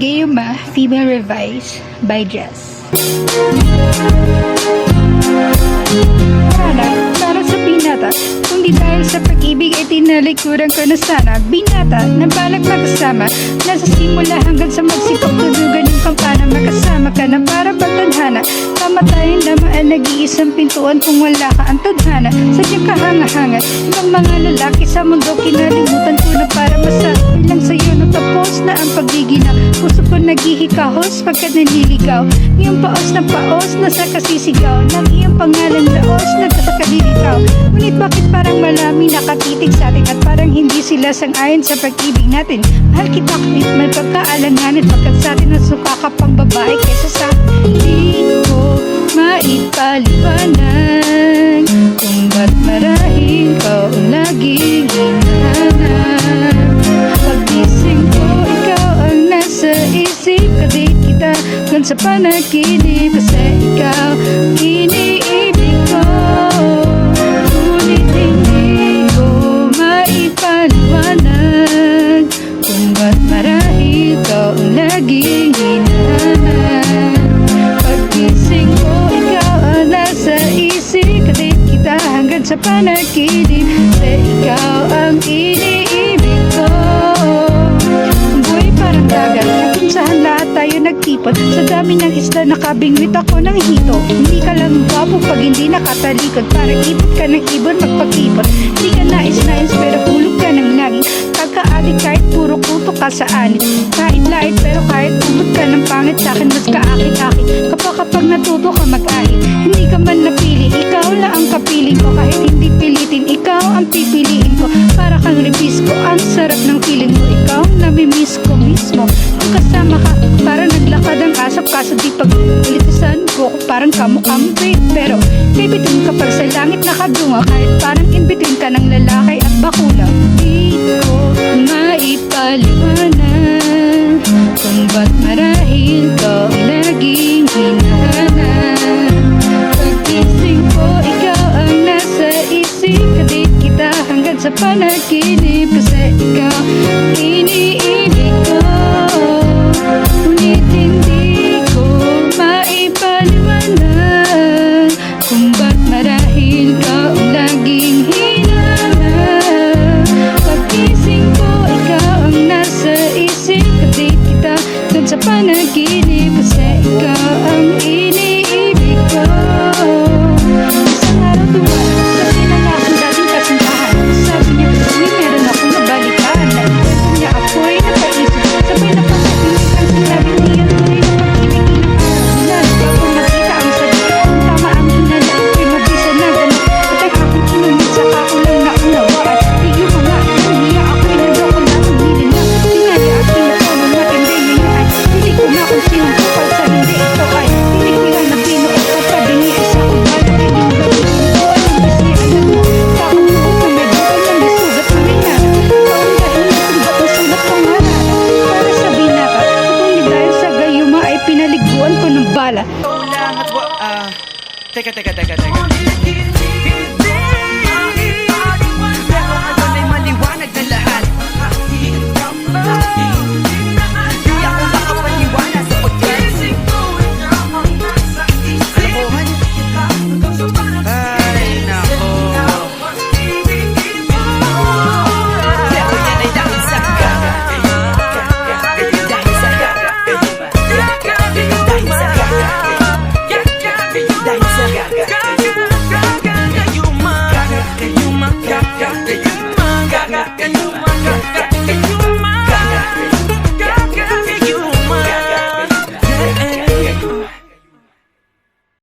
Gayuma Female Revise by Jess. Para, para sa binata, kung di dahil sa pag-ibig ay tinalikuran ko na sana. Binata, na balak magkasama, nasa simula hanggang sa magsipag tudugan batadhana, kamatayin lamaan nag-iisang pintuan kung wala ka ang tadhana. Sadyang kahanga-hanga, ibang mga lalaki sa mundo kinalimutan ko na para masabi lang sa'yo na tapos na ang pagiginaw. Puso ko naghihikahos pagkat nanliligaw. Iyong paos na paos na sa kasisigaw ng iyong pangalan laos na sa kalilitaw. Ngunit bakit parang malami nakatitig sa atin at parang hindi sila sang-ayon sa pag-ibig natin. Mahal kita kahit may pagkaalanganin pagkat sa atin ang suka ka pang babae kaysa sa sa panaginip Kasi ikaw. Iniibig ko Ngunit hindi ko maipaliwanag Kung ba't marahil ka ang laging hinahanap. Pagising ko, ikaw ang nasa isip Kadate kita hanggang sa panaginip Kasi ikaw ang iniibig nagtipon Sa dami ng isda nakabingwit ako ng hito. Hindi ka lang gwapo pag hindi nakatalikod. Parang ipot ka ng ibon magpakipot Hindi ka nais-nais pero hulog ka ng langit. Kagkaadik kahit puro kuto ka sa anit Kahit lait pero kahit umot ka ng pangit sa akin Mas kaakit-akit parang kamukhang babe Pero baby dun ka pa sa langit nakadunga Kahit parang in between ka ng lalaki at bakula Di ko maipaliwanag Kung ba't marahil ka ang laging Pagising ko, ikaw ang nasa isip Kadate kita hanggang sa panaginip Kasi ikaw. Iniibig ko Ngunit dun sa pinaliguan ko ng bala Ikaw lang at wa... Ah... teka, teka, teka, teka.